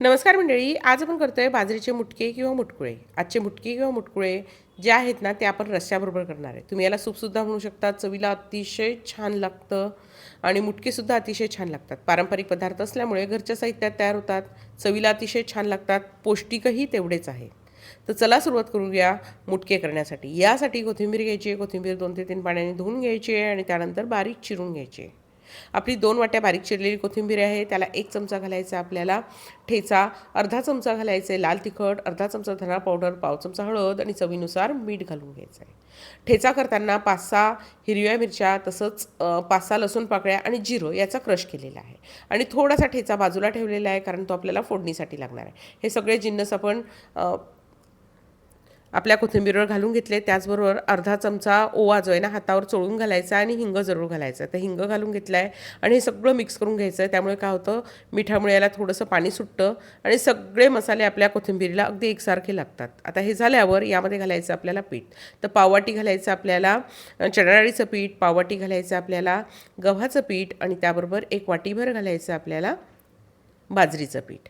नमस्कार मंडळी आज आपण करतोय बाजरीचे मुटके किंवा मुटकुळे. आजचे मुटके किंवा मुटकुळे जे आहेत ना ते आपण रस्स्याबरोबर करणार आहे. तुम्ही याला सूपसुद्धा म्हणू शकता चवीला अतिशय छान लागतं आणि मुटकेसुद्धा अतिशय छान लागतात. पारंपरिक पदार्थ असल्यामुळे घरच्या साहित्यात तयार होतात चवीला अतिशय छान लागतात पौष्टिकही तेवढेच आहे. तर चला सुरुवात करूया मुटके करण्यासाठी. यासाठी कोथिंबीर घ्यायची आहे कोथिंबीर दोन ते तीन पाण्याने धुवून घ्यायची आहे आणि त्यानंतर बारीक चिरून घ्यायची आहे. आपली दोन वाट्या बारीक चिरलेली कोथिंबीर आहे त्याला एक चमचा घालायचा आपल्याला ठेचा अर्धा चमचा घालायचा आहे लाल तिखट अर्धा चमचा धना पावडर पाव चमचा हळद आणि चवीनुसार मीठ घालून घ्यायचं आहे. ठेचा करताना पाच सहा हिरव्या मिरच्या तसंच पाच सहा लसूण पाकळ्या आणि जिरं याचा क्रश केलेला आहे. आणि थोडासा ठेचा बाजूला ठेवलेला आहे कारण तो आपल्याला फोडणीसाठी लागणार आहे. हे सगळे जिन्नस आपण आपल्या कोथिंबीरवर घालून घेतले. त्याचबरोबर अर्धा चमचा ओवा जो आहे ना हातावर चोळून घालायचा आणि हिंग जरूर घालायचं. तर हिंग घालून घेतलं आहे आणि हे सगळं मिक्स करून घ्यायचं. आहे त्यामुळे काय होतं मिठामुळे याला थोडंसं पाणी सुटतं आणि सगळे मसाले आपल्या कोथिंबीरीला अगदी एकसारखे लागतात. आता हे झाल्यावर यामध्ये घालायचं आपल्याला पीठ. तर पाववाटी घालायचं आपल्याला चणाडाळीचं पीठ पाववाटी घालायचं आपल्याला गव्हाचं पीठ आणि त्याबरोबर एक वाटीभर घालायचं आपल्याला बाजरीचं पीठ.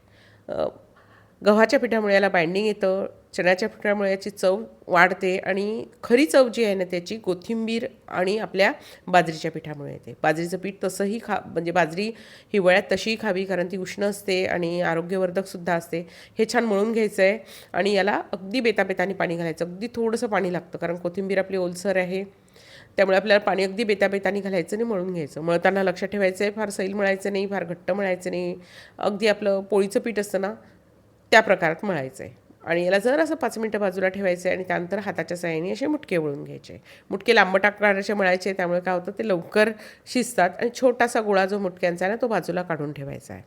गव्हाच्या पिठामुळे याला बाइंडिंग येतं. चण्याच्या पिठामुळे याची चव वाढते आणि खरी चव जी आहे ना त्याची कोथिंबीर आणि आपल्या बाजरीच्या पिठामुळे येते. बाजरीचं पीठ तसंही खा म्हणजे बाजरी हिवाळ्यात तशीही खावी कारण ती उष्ण असते आणि आरोग्यवर्धकसुद्धा असते. हे छान मळून घ्यायचं आहे आणि याला अगदी बेताबेताने पाणी घालायचं. अगदी थोडंसं पाणी लागतं कारण कोथिंबीर आपली ओलसर आहे. त्यामुळे आपल्याला पाणी अगदी बेताबेताने घालायचं आणि मळून घ्यायचं. मळताना लक्षात ठेवायचं आहे फार सैल मळायचं नाही फार घट्ट मळायचं नाही. अगदी आपलं पोळीचं पीठ असतं ना त्या प्रकारात मळायचं आहे. आणि याला जर असं पाच मिनटं बाजूला ठेवायचं आहे आणि त्यानंतर हाताच्या साह्याने असे मुटके वळून घ्यायचे. मुटके लांबट आकाराचे मळायचे त्यामुळे काय होतं ते लवकर शिजतात आणि छोटासा गोळा जो मुटक्यांचा आहे ना तो बाजूला काढून ठेवायचा आहे.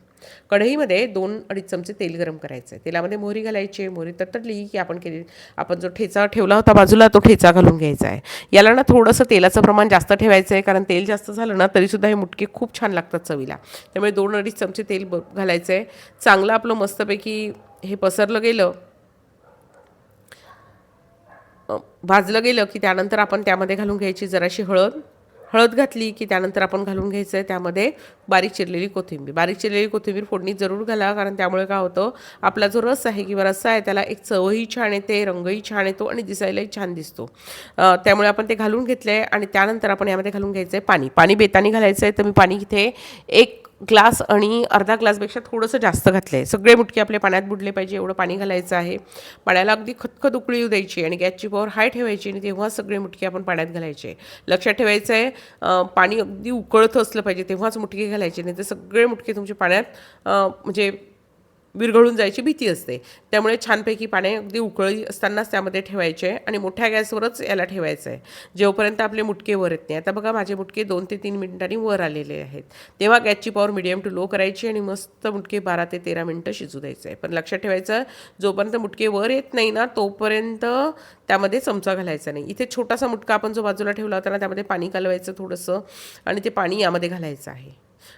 कढईमध्ये दोन अडीच चमचे तेल गरम करायचं आहे तेलामध्ये मोहरी घालायची मोहरी तटली की आपण केली आपण जो ठेचा ठेवला होता बाजूला तो ठेचा घालून घ्यायचा आहे. याला ना थोडंसं तेलाचं प्रमाण जास्त ठेवायचं आहे कारण तेल जास्त झालं ना तरीसुद्धा हे मुटके खूप छान लागतात चवीला. त्यामुळे दोन अडीच चमचे तेल ब घालायचं आहे चांगलं आपलं मस्तपैकी हे पसरलं गेलं भाजलं गेलं की त्यानंतर आपण त्यामध्ये घालून घ्यायची जराशी हळद. हळद घातली की त्यानंतर आपण घालून घ्यायचं आहे त्यामध्ये बारीक चिरलेली कोथिंबीर. बारीक चिरलेली कोथिंबीर फोडणी जरूर घाला कारण त्यामुळे काय होतं आपला जो रस आहे किंवा रस्सा आहे त्याला एक चवही छान येते रंगही छान येतो आणि दिसायलाही छान दिसतो. त्यामुळे आपण ते घालून घेतलं आहे आणि त्यानंतर आपण यामध्ये घालून घ्यायचं आहे पाणी. पाणी बेताने घालायचं आहे तर मी पाणी इथे एक ग्लास आणि अर्धा ग्लासपेक्षा थोडंसं जास्त घातलं आहे सगळे मुटके आपले पाण्यात बुडले पाहिजे एवढं पाणी घालायचं आहे. पाण्याला अगदी खतखत उकळी येऊ द्यायची आणि गॅसची पॉवर हाय ठेवायची आणि तेव्हा सगळे मुटके आपण पाण्यात घालायचे. लक्षात ठेवायचं आहे पाणी अगदी उकळत असलं पाहिजे तेव्हाच मुटके घालायचे नाही तर सगळे मुटके तुमचे पाण्यात म्हणजे विरघळून जायची भीती असते. त्यामुळे छानपैकी पाणी अगदी उकळी असतानाच त्यामध्ये ठेवायचे आणि मोठ्या गॅसवरच याला ठेवायचं आहे जेवपर्यंत आपले मुटके वर येत नाही. आता बघा माझे मुटके दोन ते तीन मिनिटांनी वर आलेले आहेत. तेव्हा गॅसची पॉवर मिडियम टू लो करायची आणि मस्त मुटके बारा ते तेरा मिनटं शिजू द्यायचं आहे पण लक्षात ठेवायचं जोपर्यंत मुटके वर येत नाही ना तोपर्यंत त्यामध्ये चमचा घालायचा नाही. इथे छोटासा मुटका आपण जो बाजूला ठेवला होता ना त्यामध्ये पाणी कालवायचं थोडंसं आणि ते पाणी यामध्ये घालायचं आहे.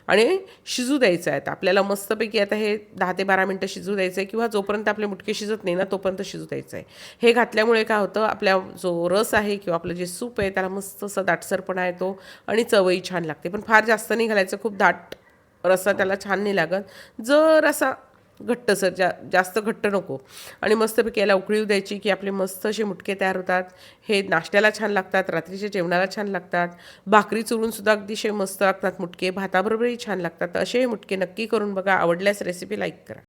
आणि शिजू द्यायचं आहे आता. आपल्याला मस्तपैकी आता हे दहा ते बारा मिनटं शिजू द्यायचं आहे किंवा जोपर्यंत आपले मुटके शिजत नाही ना तोपर्यंत शिजू द्यायचं आहे. हे घातल्यामुळे काय होतं आपल्या जो रस आहे किंवा आपलं जे सूप आहे त्याला मस्त असं दाटसरपणा येतो आणि चवही छान लागते. पण फार जास्त नाही घालायचं खूप दाट रस्सा त्याला छान नाही लागत. जर असा घट्ट सर जा जास्त घट्ट नको. आणि मस्तपैकी याला उकळीव द्यायची की आपले मस्त असे मुटके तयार होतात. हे नाश्त्याला छान लागतात रात्रीच्या जेवणाला छान लागतात. भाकरी चुरूनसुद्धा अगदीशय मस्त लागतात मुटके. भाताबरोबरही छान लागतात. असे हे मुटके नक्की करून बघा. आवडल्यास रेसिपी लाईक करा.